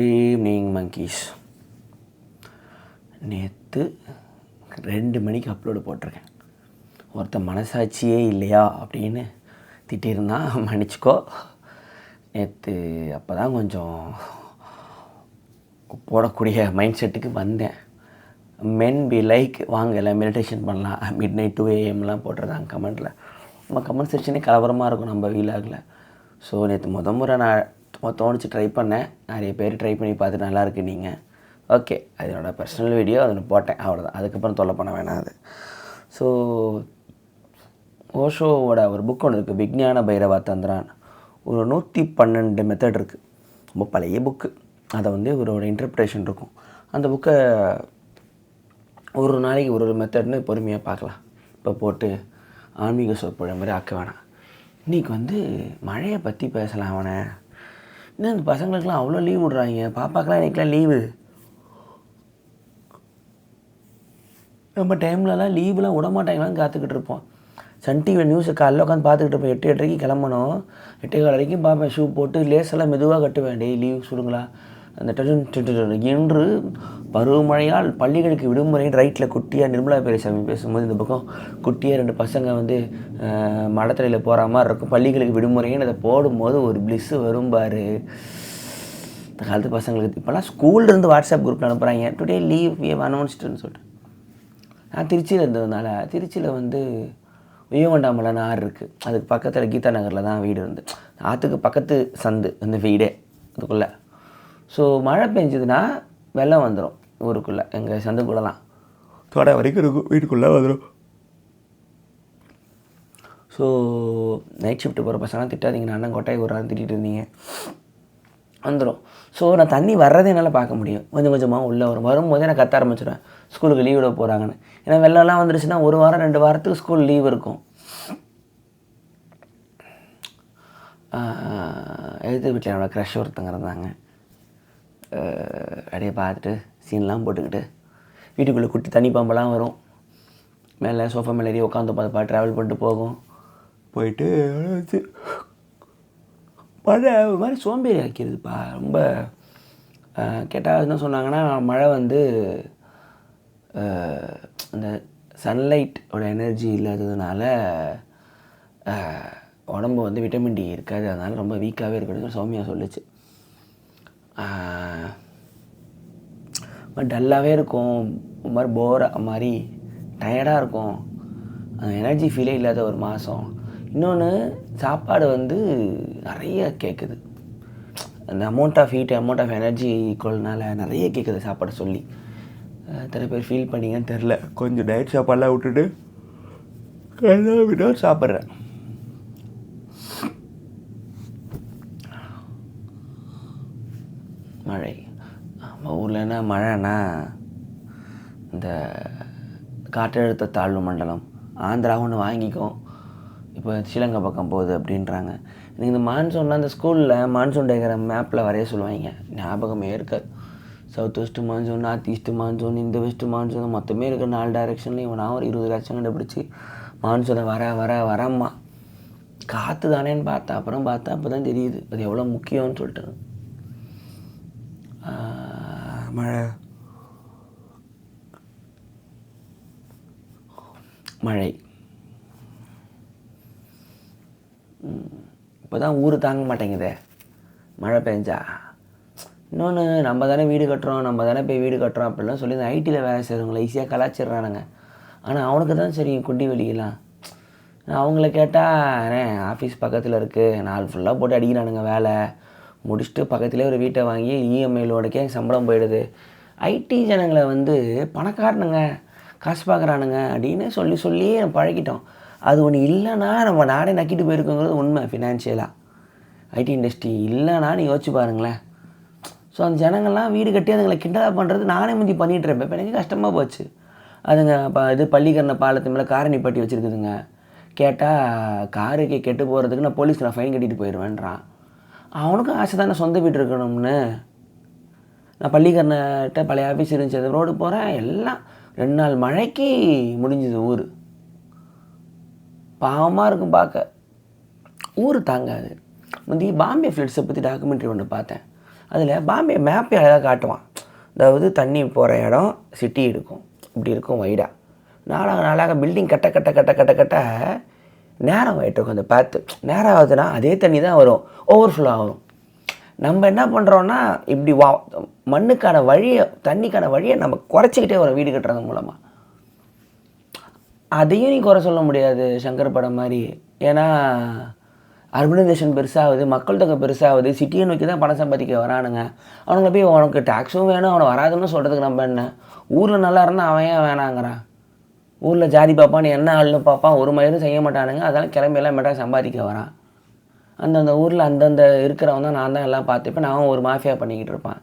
Evening monkeys நேற்று ரெண்டு மணிக்கு அப்லோடு போட்டிருக்கேன். ஒருத்தன் மனசாட்சியே இல்லையா அப்படின்னு திட்டியிருந்தான் மன்னிச்சிக்கோ. நேற்று அப்போ தான் கொஞ்சம் போடக்கூடிய மைண்ட் செட்டுக்கு வந்தேன். மென் பி லைக் வாங்க எல்லாம் மெடிடேஷன் பண்ணலாம். மிட் நைட் டூ ஏஎம்லாம் போட்டிருந்தாங்க கமெண்ட்டில் நம்ம கமெண்ட் செக்ஷனே கலவரமாக இருக்கும் நம்ம வீலாகில் ஸோ நேற்று முத முறை நான் தோணிச்சு ட்ரை பண்ணேன். நிறைய பேர் ட்ரை பண்ணி பார்த்துட்டு நல்லாயிருக்கு நீங்கள் ஓகே அது என்னோடய பர்சனல் வீடியோ அதில் போட்டேன் அவ்வளோதான் அதுக்கப்புறம் தொல்லை பண்ண வேணாம் அது. ஸோ ஓஷோவோட ஒரு புக் ஒன்று இருக்குது விக்ஞான பைரவா தந்திரான். ஒரு நூற்றி பன்னெண்டு மெத்தட் இருக்குது ரொம்ப பழைய புக்கு அதை வந்து இவரோட இன்டர்பிரேஷன் இருக்கும். அந்த புக்கை ஒரு நாளைக்கு ஒரு ஒரு மெத்தட்னு பொறுமையாக பார்க்கலாம். இப்போ போட்டு ஆன்மீக சொற்பொழிவு மாதிரி ஆக்க வேணாம். இன்றைக்கி வந்து மழையை பற்றி பேசலாம் அவனை. என்ன இந்த பசங்களுக்கெல்லாம் அவ்வளோ லீவ் விட்றாங்க? பாப்பாக்கெல்லாம் இன்றைக்கெலாம் லீவு நம்ம டைம்லலாம் லீவுலாம் விடமாட்டாங்களான்னு காத்துக்கிட்டு இருப்போம். சன் டிவியில் நியூஸை காலைல உட்காந்து பார்த்துக்கிட்டு இருப்போம். எட்டு எட்டரைக்கு கிளம்பணும். எட்டே கால் வரைக்கும் பார்ப்பேன் ஷூ போட்டு லேஸெல்லாம் மெதுவாக கட்டுவேன். டெய்லி லீவ் சொல்லுங்களா அந்த டென் இன்று பருவமழையால் பள்ளிகளுக்கு விடுமுறை ரைட்டில் குட்டியாக நிர்மலா பெரியசாமி பேசும்போது இந்த பக்கம் குட்டியாக ரெண்டு பசங்க வந்து மடத்தலையில் போகிற மாதிரி இருக்கும். பள்ளிகளுக்கு விடுமுறைன்னு அதை போடும்போது ஒரு ப்ளிஸ்ஸு வரும் பாரு. இந்த காலத்து பசங்களுக்கு இப்போல்லாம் ஸ்கூல்லேருந்து வாட்ஸ்அப் குரூப்பில் அனுப்புகிறாங்க டுடே லீவ் ஏ அனௌன்ஸ்டுன்னு சொல்லிட்டு. நான் திருச்சியில் இருந்ததுனால திருச்சியில் வந்து உயவண்டாமலன்னு ஆறு இருக்குது அதுக்கு பக்கத்தில் கீதா நகரில் தான் வீடு இருந்து. ஆற்றுக்கு பக்கத்து சந்து அந்த வீடே அதுக்குள்ளே. ஸோ மழை பெஞ்சதுன்னா வெள்ளம் வந்துடும் ஊருக்குள்ளே எங்கள் சந்துக்குள்ளலாம் தொடை வரைக்கும் இருக்கும் வீட்டுக்குள்ளே வந்துடும் ஸோ நைட் ஷிஃப்ட் போகிற பசங்களாம் திட்டாதீங்க நான் அண்ணன் கொட்டாய் ஒரு நாள் திட்டிகிட்டு இருந்தீங்க வந்துடும் ஸோ நான் தண்ணி வர்றதை என்னால் பார்க்க முடியும் கொஞ்சம் கொஞ்சமாக உள்ளே வரும் வரும்போதே நான் கத்த ஆரம்பிச்சிடுவேன் ஸ்கூலுக்கு லீவ் விட போகிறாங்கன்னு ஏன்னா வெள்ளம்லாம் வந்துருச்சுன்னா ஒரு வாரம் ரெண்டு வாரத்துக்கு ஸ்கூல் லீவ் இருக்கும் எழுத்து வீட்டில் என்னோட க்ரஷ் ஒருத்தங்க இருந்தாங்க அப்படியே பார்த்துட்டு சீன்லாம் போட்டுக்கிட்டு வீட்டுக்குள்ளே குட்டி தண்ணி பாம்பெல்லாம் வரும். மேலே சோஃபா மேலே ஏறி உட்காந்து பார்த்து ட்ராவல் பண்ணிட்டு போகும். போயிட்டு மழை ஒரு மாதிரி சோம்பேறி ஆக்கிடுதுப்பா ரொம்ப கேட்டால் என்ன சொன்னாங்கன்னா மழை வந்து அந்த சன்லைட்டோட எனர்ஜி இல்லாததுனால உடம்பு வந்து விட்டமின் டி இருக்காது. அதனால் ரொம்ப வீக்காகவே இருக்கணும்னு சௌமியா சொல்லுச்சு. டல்லாகவே இருக்கும். ஒரு மாதிரி போராக மாதிரி டயர்டாக இருக்கும். எனர்ஜி ஃபீலே இல்லாத ஒரு மாதம் இன்னொன்று சாப்பாடு வந்து நிறைய கேட்குது அந்த amount of heat amount of energy ஈக்குவல்னால நிறைய கேட்குது சாப்பாடு சொல்லி. எத்தனை பேர் ஃபீல் பண்ணிங்கன்னு தெரில. கொஞ்சம் டயட் சாப்பாடெலாம் விட்டுட்டு விட சாப்பிட்றேன். மழை. நம்ம ஊரில் என்ன மழைன்னா இந்த காற்றழுத்த தாழ்வு மண்டலம் ஆந்திரா ஒன்று வாங்கிக்கும். இப்போ ஸ்ரீலங்கா பக்கம் போகுது அப்படின்றாங்க. எனக்கு இந்த மான்சூன்லாம் இந்த ஸ்கூலில் மான்சூன் டயக்ராம் மேப்பில் வரைய சொல்லுவாங்க. ஞாபகமே இருக்காது. South west monsoon north east monsoon இந்த வெஸ்ட்டு மான்சூன் மொத்தமே இருக்கிற நாலு டைரெக்ஷன்லையும் நான் ஒரு இருபது லட்சம் கண்டுபிடிச்சி மான்சூனை வர வர வரம்மா. காற்று தானேன்னு பார்த்தா அப்புறம் பார்த்தா அப்போ தான் தெரியுது. அது எவ்வளோ முக்கியம்னு சொல்லிட்டு. Ah, மழை மழை. இப்போ தான் ஊர் தாங்க மாட்டேங்குதே. மழை பெஞ்சா. இன்னொன்று நம்ம தானே வீடு கட்டுறோம் நம்ம தானே போய் வீடு கட்டுறோம் அப்படிலாம் சொல்லி இந்த ஐடியில் வேலை செய்கிறவங்களை ஈஸியாக கலாச்சிடுறானுங்க. ஆனால் அவனுக்கு தான் சரி குண்டி வெளியெல்லாம். அவங்கள கேட்டால் ஆஃபீஸ் பக்கத்தில் இருக்குது நாள் ஃபுல்லாக போட்டு அடிக்கிறானுங்க வேலை. முடிச்சுட்டு பக்கத்துலேயே ஒரு வீட்டை வாங்கி E இஎம்ஐலோடக்கே சம்பளம் போயிடுது. ஐடி ஜனங்களை வந்து பணக்காரனுங்க காசு பார்க்குறானுங்க அப்படின்னு சொல்லி சொல்லி நம்ம பழகிட்டோம். அது ஒன்று இல்லைன்னா நம்ம நாடே நக்கிட்டு போயிருக்கோங்கிறது உண்மை ஃபினான்ஷியலாக ஐடி இண்டஸ்ட்ரி இல்லைன்னா நீ யோசிச்சு பாருங்களேன். ஸோ அந்த ஜனங்கள்லாம் வீடு கட்டி அதுங்களை கிண்டலாக பண்ணுறது நானே முந்தி பண்ணிகிட்ருப்பேன் இப்போ எனக்கு கஷ்டமாக போச்சு. அதுங்க ப இது பள்ளிக்கரண பாலத்து மேலே காரை பட்டி வச்சுருக்குதுங்க. கேட்டால் காருக்கு கெட்டு போகிறதுக்கு நான் போலீஸ் நான் ஃபைன் கட்டிட்டு போயிடுவேன்றான் அவனுக்கும் ஆசை தானே சொந்த வீடு இருக்கணும்னு. நான் பள்ளிக்கரணிட்ட பழைய ஆஃபீஸ் இருந்துச்சு. அது ரோடு போகிறேன் எல்லாம் ரெண்டு நாள் மழைக்கு முடிஞ்சுது ஊர். பாவமாக இருக்கும் பார்க்க. ஊர் தாங்காது. முந்தி பாம்பே ஃப்ளட்ஸை பற்றி டாக்குமெண்ட்ரி ஒன்று பார்த்தேன். அதில் பாம்பே மேப்பே அழகாக காட்டுவான். அதாவது தண்ணி போகிற இடம் சிட்டி இருக்கும். இப்படி இருக்கும் வைடாக நாளாக நாளாக பில்டிங் கட்ட கட்ட கட்ட கட்ட கட்ட நேரம் ஆகிட்டு இருக்கும். அந்த நேரம் ஆகுதுன்னா அதே தண்ணி தான் வரும். ஓவர்ஃப்ளோ ஆகும். நம்ம என்ன பண்ணுறோன்னா இப்படி வா மண்ணுக்கான வழியை தண்ணிக்கான வழியை நம்ம குறைச்சிக்கிட்டே வரோம் வீடு கட்டுறது மூலமாக அதையும் நீ குறை சொல்ல முடியாது சங்கர் படம் மாதிரி. ஏன்னா அர்பனைசேஷன் பெருசாகுது மக்கள் தொகை பெருசாகுது சிட்டியை நோக்கி தான் பணம் சம்பாதிக்க வரானுங்க. அவனுங்க போய் உனக்கு டேக்ஸும் வேணும் அவனை வராதுன்னு சொல்கிறதுக்கு நம்ம என்ன? ஊரில் நல்லா இருந்தால் அவன் ஏன் வேணாங்கிறான்? ஊரில் ஜாதி பாப்பான்னு என்ன ஆள்னு பார்ப்பான் ஒரு மயிரும் செய்ய மாட்டானுங்க. அதெல்லாம் கிளம்பி எல்லாம் சம்பாதிக்க வரான். அந்தந்த ஊரில் அந்தந்த இருக்கிறவன் தான் நான் தான் எல்லாம் பார்த்துப்பேன். நான் ஒரு மாஃபியா பண்ணிக்கிட்டு இருப்பான்.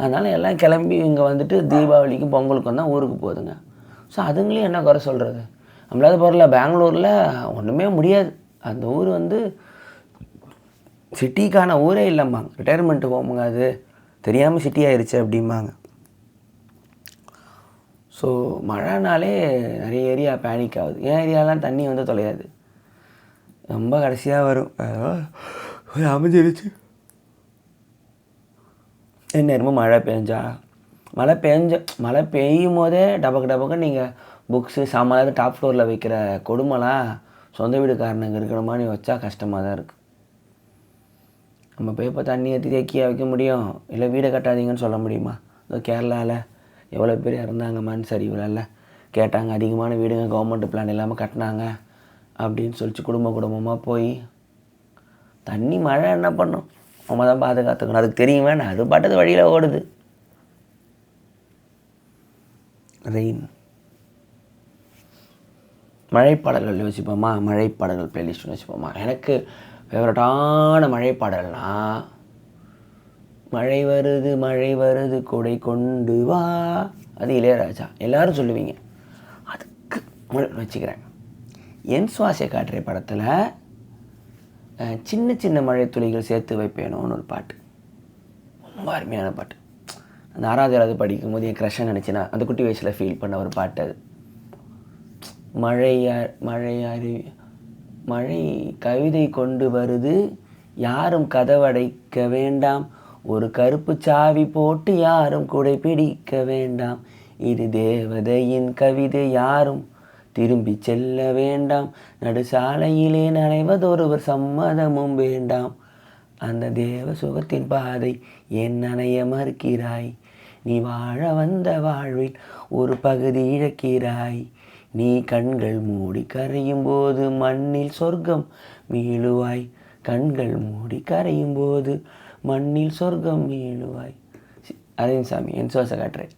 அதனால் எல்லாம் கிளம்பி இங்கே வந்துட்டு தீபாவளிக்கும் பொங்கலுக்கும் தான் ஊருக்கு போகுதுங்க. ஸோ அதுங்களையும் என்ன குறை சொல்கிறது நம்மளாவது பொருள பெங்களூரில் ஒன்றுமே முடியாது. அந்த ஊர் வந்து சிட்டிக்கான ஊரே இல்லைம்பாங்க. ரிட்டையர்மெண்ட் ஹோமுங்க அது. தெரியாமல் சிட்டி ஆயிடுச்சு அப்படிம்பாங்க. ஸோ மழைனாலே நிறைய ஏரியா பேனிக் ஆகுது. என் ஏரியாலாம் தண்ணி வந்து தொலையாது? ரொம்ப கடைசியாக வரும். ஒரு அமைஞ்சிருச்சு. நேரமும் மழை பெஞ்சா? மழை பெஞ்ச மழை பெய்யும் போதே டபக்கு டபக்கு நீங்கள் புக்ஸு சாமான் டாப் ஃப்ளோரில் வைக்கிற கொடுமைலாம் சொந்த வீடுக்காரனுங்க இருக்கிற மாதிரி வச்சா கஷ்டமாக தான் இருக்குது நம்ம போய் இப்போ தண்ணி ஏற்றி தேக்கியாக வைக்க முடியும்? இல்லை வீடை கட்டாதீங்கன்னு சொல்ல முடியுமா? இந்த கேரளாவில் எவ்வளோ பேர் இறந்தாங்க மண் சரிவுல கேட்டாங்க அதிகமான வீடுங்க கவர்மெண்ட் பிளான் இல்லாமல் கட்டினாங்க. அப்படின்னு சொல்லிச்சு குடும்ப குடும்பமாக போய் தண்ணி மழை என்ன பண்ணும்? நம்ம தான் பாதுகாத்துக்கணும். அதுக்கு தெரியும் வேணாம். அது பாட்டது வழியில் ஓடுது. ரெயின் மழைப்பாடல்கள் யோசிப்போமா மழைப்பாடல்கள் பிளேலிஸ்ட் யோசிப்போமா எனக்கு ஃபேவரட்டான மழைப்பாடல்னால் மழை வருது மழை வருது கொடை கொண்டு வா. அது இளையராஜா. எல்லாரும் சொல்லுவீங்க. அதுக்கு வச்சுக்கிறேன். என் சுவாசிய காற்றை படத்தில் சின்ன சின்ன மழை துளிகள் சேர்த்து வைப்பேனோன்னு ஒரு பாட்டு. ரொம்ப அருமையான பாட்டு. அந்த ஆறாவது ஏழாவது படிக்கும் போது என் க்ரஷை நினச்சினா அந்த குட்டி வயசில் ஃபீல் பண்ண ஒரு பாட்டு அது. மழையா அ- மழை கவிதை கொண்டு வருது. யாரும் கதவடைக்க வேண்டாம். ஒரு கருப்பு சாவி போட்டு யாரும் குடை பிடிக்க வேண்டாம். இது தேவதையின் கவிதை யாரும் திரும்பி செல்ல வேண்டாம். நடுசாலையிலே நனைவதொருவர் சம்மதமும் வேண்டாம். அந்த தேவ சுகத்தின் பாதை என் நனைய மறுக்கிறாய். நீ வாழ வந்த வாழ்வில் ஒரு பகுதி இழக்கிறாய். நீ கண்கள் மூடி கரையும் போது மண்ணில் சொர்க்கம் மீளுவாய். கண்கள் மூடி கரையும் போது மண்ணில் சொர்க்கம் மீளுவாய் சி- அரவிந்த் சாமி என் சுவாச காட்டுறேன்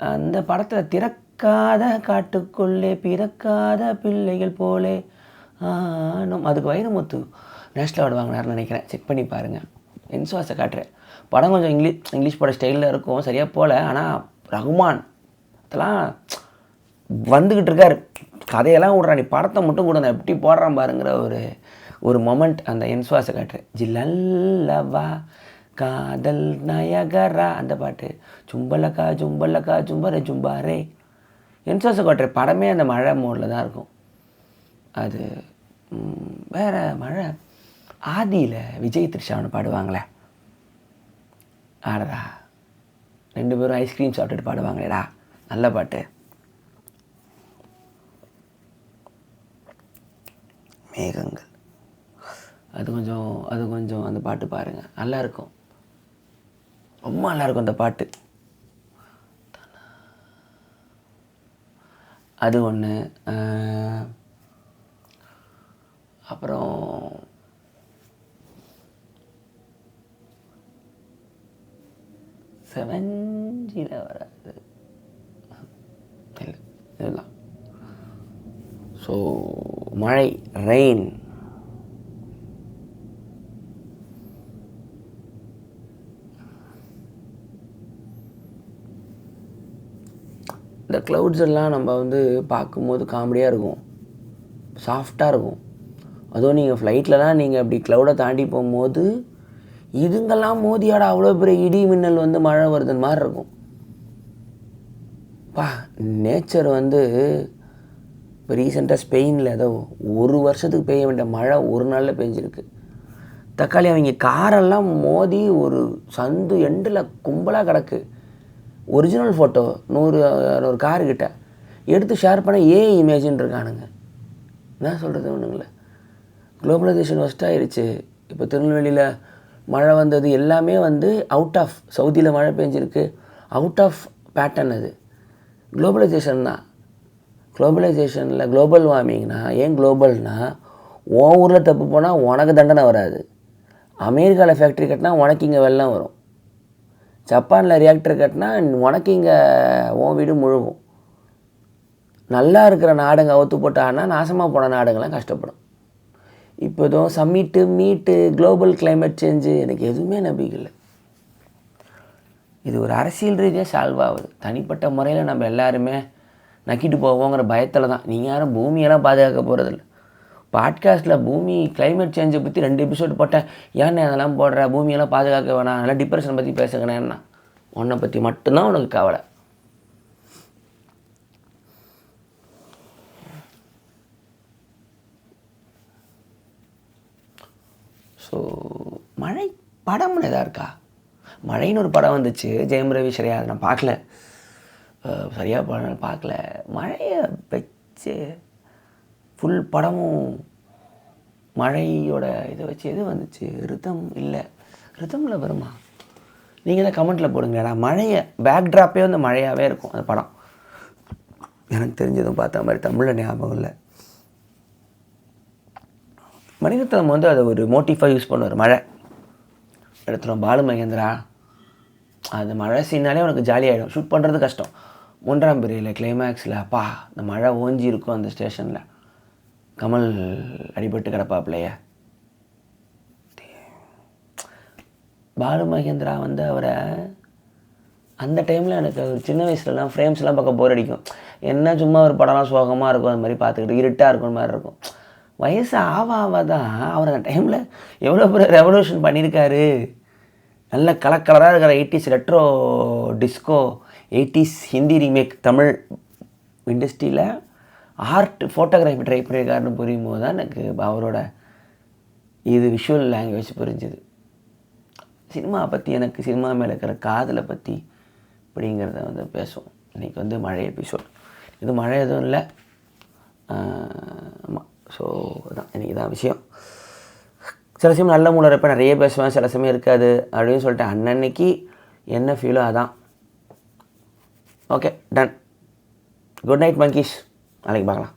அந்த படத்தில் திறக்காத காட்டுக்குள்ளே பிறக்காத பிள்ளைகள் போலே ஆனும் அதுக்கு வைரமுத்து நேஷ்னல் அவார்டு வாங்கினார்னு நினைக்கிறேன் செக் பண்ணி பாருங்கள் என் சுவாச காட்டுறேன் படம் கொஞ்சம் இங்கிலீஷ் இங்கிலீஷ் பட ஸ்டைலில் இருக்கும் சரியாக போகல ஆனால் ரகுமான் அதெல்லாம் வந்துக்கிட்டு இருக்காரு கதையெல்லாம் விட்றா நீ படத்தை மட்டும் கொடுங்க எப்படி போடுறான் பாருங்கிற ஒரு ஒரு மொமெண்ட் அந்த என் சுவாச காட்டுறேன் ஜில்லல்லவா காதல் நயகரா அந்த பாட்டு. சும்பலக்கா ஜும்பலக்கா ஜும்பர ஜும்பாரே என் காட்டுற படமே அந்த மழை மோடில் தான் இருக்கும். அது வேற மழை. ஆதியில் விஜய் த்ரிஷான்னு பாடுவாங்களே. ஆடடா. ரெண்டு பேரும் ஐஸ்கிரீம் சாப்பிட்டுட்டு பாடுவாங்களேடா. நல்ல பாட்டு. மேகங்கள். அது கொஞ்சம் அது கொஞ்சம் அந்த பாட்டு பாருங்கள் நல்லாயிருக்கும் ரொம்ப நல்லாயிருக்கும் அந்த பாட்டு. அது ஒன்று அப்புறம் செவஞ்சியில் வராது. இல்லை இதெல்லாம் ஸோ மழை ரெயின் க்ளவுட்ஸ் எல்லாம் நம்ம வந்து பார்க்கும்போது காமெடியாக இருக்கும். சாஃப்டாக இருக்கும். அதுவும் நீங்கள் ஃப்ளைட்லலாம் நீங்கள் அப்படி க்ளவுடை தாண்டி போகும்போது இதுங்கெல்லாம் மோதியாட அவ்வளோ பெரிய இடி மின்னல் வந்து மழை வருதுன்னு மாதிரி இருக்கும். பா நேச்சர் வந்து இப்போ ரீசெண்டாக ஸ்பெயினில் ஏதோ ஒரு வருஷத்துக்கு பெய்ய வேண்டிய மழை ஒரு நாளில் பெஞ்சிருக்கு. தக்காளி அவங்க காரெல்லாம் மோதி ஒரு சந்து எண்டில் கும்பலாக கிடக்கு. ஒரிஜினல் ஃபோட்டோ நூறு ஒரு காருக்கிட்ட எடுத்து ஷேர் பண்ண ஏ இமேஜின்னு இருக்கானுங்க என்ன சொல்கிறது ஒன்றுங்கள குளோபலைசேஷன் ஒஸ்ட் ஆயிடுச்சு. இப்போ திருநெல்வேலியில் மழை வந்தது எல்லாமே வந்து அவுட் ஆஃப் சவுதியில் மழை பெஞ்சிருக்கு. அவுட் ஆஃப் பேட்டர்ன் அது. குளோபலைசேஷன் தான். குளோபலைசேஷனில் குளோபல் வார்மிங்னா ஏன் குளோபல்னா உன் ஊரில் தப்பு போனால் உனக்கு தண்டனை வராது. அமெரிக்காவில் ஃபேக்ட்ரி கட்டினா உனக்கு இங்கே வெள்ளம் வரும். ஜப்பானில் ரியாக்டர் கட்டினா உனக்கு இங்கே உன் வீடு முழுகும். நல்லா இருக்கிற நாடுங்க அவுத்து போட்டான்னா நாசமாக போன நாடுங்கள்லாம் கஷ்டப்படும். இப்போ எதுவும் சம்மிட்டு மீட்டு குளோபல் கிளைமேட் சேஞ்சு எனக்கு எதுவுமே நம்பிக்கை இல்லை இது ஒரு அரசியல் ரீதியாக சால்வ் ஆகுது. தனிப்பட்ட முறையில் நம்ம எல்லாருமே நக்கிட்டு போவோங்கிற பயத்தில் தான். நீங்கள் யாரும் பூமியெல்லாம் பாதுகாக்க போகிறதில்ல பாட்காஸ்ட்டில் பூமி கிளைமேட் சேஞ்சை பற்றி ரெண்டு எபிசோடு போட்டேன். ஏன்னா அதெல்லாம் போடுற? பூமியெல்லாம் பாதுகாக்க வேணாம். அதெல்லாம் டிப்ரெஷன் பற்றி பேசுகிறேன்னா உன்னை பற்றி மட்டும்தான் உனக்கு கவலை. ஸோ மழை படம்னு எதா இருக்கா? மழைன்னு ஒரு படம் வந்துச்சு. ஜெயம் ரவி சரியா அதை நான் பார்க்கல. சரியாக படம் பார்க்கல. மழையை வச்சு ஃபுல் படமும் மழையோட இதை வச்சு எது வந்துச்சு? ரிதம் இல்லை. ரிதமில் வருமா? நீங்கள் தான் கமெண்ட்டில் போடுங்கடா மழையை பேக்ட்ராப்பே வந்து மழையாகவே இருக்கும் அந்த படம். எனக்கு தெரிஞ்சதும் பார்த்த மாதிரி தமிழில் ஞாபகம் இல்லை. மணிரத்னம் வந்து அதை ஒரு மோட்டிஃபாக யூஸ் பண்ணுவார் மழை. எடுத்துகிறோம் பாலு மகேந்திரா. அது மழை சீனாலே உனக்கு ஜாலியாகிடும் ஷூட் பண்ணுறது கஷ்டம். மூன்றாம் பிரியில் கிளைமேக்ஸில் அப்பா இந்த மழை ஓஞ்சி இருக்கும் அந்த ஸ்டேஷனில் கமல் அடிபட்டு கிடப்பாப்லையே? பாலு மகேந்திரா வந்து அவரை அந்த டைமில் எனக்கு ஒரு சின்ன வயசுலலாம் ஃப்ரேம்ஸ்லாம் பார்க்க போர் அடிக்கும். என்ன சும்மா ஒரு படம்லாம் சோகமாக இருக்கும் அது மாதிரி பார்த்துக்கிட்டு இருட்டாக இருக்கிற மாதிரி இருக்கும். வயசு ஆவ ஆவ தான் அவர் அந்த டைமில் எவ்வளோ பெரிய ரெவல்யூஷன் பண்ணியிருக்காரு? நல்ல கலக்கலராக இருக்கிற eighties retro disco eighties Hindi remake Tamil இண்டஸ்ட்ரியில் ஆர்ட் ஃபோட்டோகிராஃபி ட்ரை பண்ணியிருக்காருன்னு புரியும் போது தான் எனக்கு அவரோட இது விஷுவல் லாங்குவேஜ் புரிஞ்சுது. சினிமா பற்றி எனக்கு சினிமா மேலே இருக்கிற காதலை பற்றி அப்படிங்கிறத வந்து பேசுவோம். இன்றைக்கி வந்து மழை எபிசோட் இது மழை எதுவும் இல்லை. ஆமாம் ஸோ அதான். இன்றைக்கி தான் விஷயம். சில சமயம் நல்ல மூலம் இருப்பேன் நிறைய பேசுவேன் சில சமயம் இருக்காது அப்படின்னு சொல்லிட்டு அன்னன்னைக்கு என்ன ஃபீலோ அதான். Okay done good night Mangesh நாளைக்கு பார்க்கலாம்